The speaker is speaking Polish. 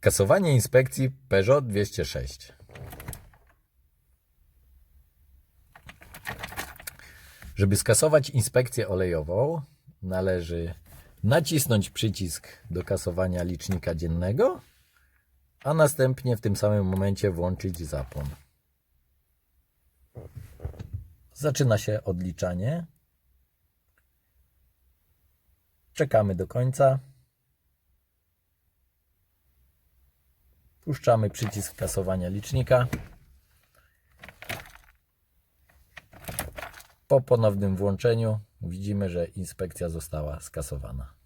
Kasowanie inspekcji Peugeot 206. Żeby skasować inspekcję olejową, należy nacisnąć przycisk do kasowania licznika dziennego, a następnie w tym samym momencie włączyć zapłon. Zaczyna się odliczanie. Czekamy do końca. Puszczamy przycisk kasowania licznika. Po ponownym włączeniu widzimy, że inspekcja została skasowana.